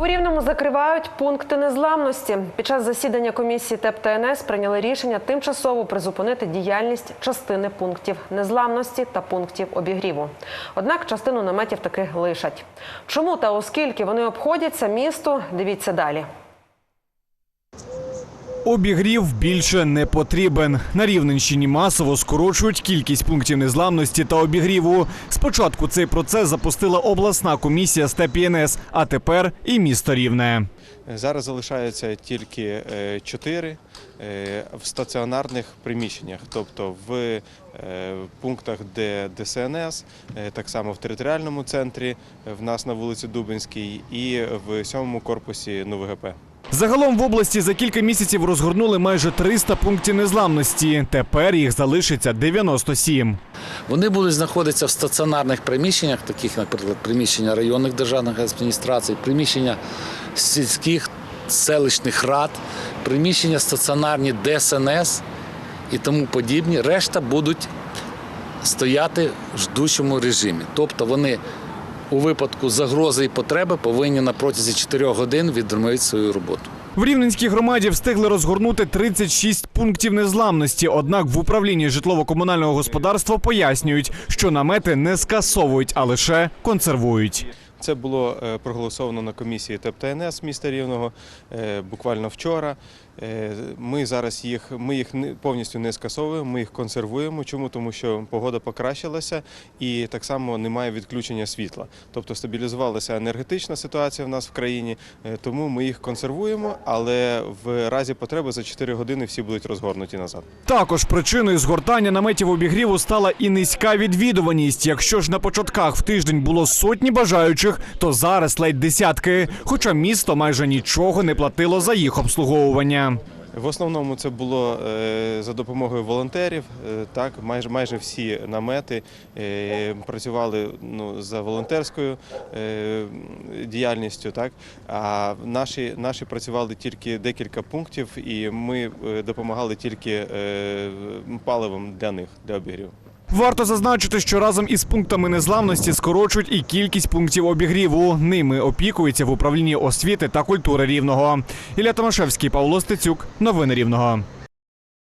У Рівному закривають пункти незламності. Під час засідання комісії ТЕП та НС прийняли рішення тимчасово призупинити діяльність частини пунктів незламності та пунктів обігріву. Однак частину наметів таки лишать. Чому та оскільки вони обходяться місту, дивіться далі. Обігрів більше не потрібен. На Рівненщині масово скорочують кількість пунктів незламності та обігріву. Спочатку цей процес запустила обласна комісія з ТЕП-НС, а тепер і місто Рівне. Зараз залишаються тільки е, чотири е, в стаціонарних приміщеннях, тобто в е, пунктах, де ДСНС, так само в територіальному центрі, в нас на вулиці Дубинській і в сьомому корпусі НУВГП. Загалом в області за кілька місяців розгорнули майже 300 пунктів незламності. Тепер їх залишиться 97. Вони будуть знаходитися в стаціонарних приміщеннях, таких, наприклад, приміщення районних державних адміністрацій, приміщення сільських селищних рад, приміщення стаціонарні ДСНС і тому подібні. Решта будуть стояти в ждучому режимі. Тобто вони у випадку загрози і потреби повинні на протязі 4 годин відновити свою роботу. В Рівненській громаді встигли розгорнути 36 пунктів незламності. Однак в управлінні житлово-комунального господарства пояснюють, що намети не скасовують, а лише консервують. Це було е, проголосовано на комісії ТЕП та НС міста Рівного е, буквально вчора. Е, Ми зараз їх, ми їх повністю не скасовуємо, ми їх консервуємо. Чому? Тому що погода покращилася і так само немає відключення світла. Тобто стабілізувалася енергетична ситуація в нас в країні, тому ми їх консервуємо, але в разі потреби за 4 години всі будуть розгорнуті назад. Також причиною згортання наметів обігріву стала і низька відвідуваність. Якщо ж на початках в тиждень було сотні бажаючих, то зараз ледь десятки. Хоча місто майже нічого не платило за їх обслуговування. В основному це було е, за допомогою волонтерів. е, Так, майже майже всі намети е, працювали ну, за волонтерською діяльністю. Так, а наші, наші працювали тільки декілька пунктів, і ми допомагали тільки паливом для них для обігріву. Варто зазначити, що разом із пунктами незламності скорочують і кількість пунктів обігріву. Ними опікується в управлінні освіти та культури рівного. Ілля Томашевський, Павло Стецюк. Новини рівного.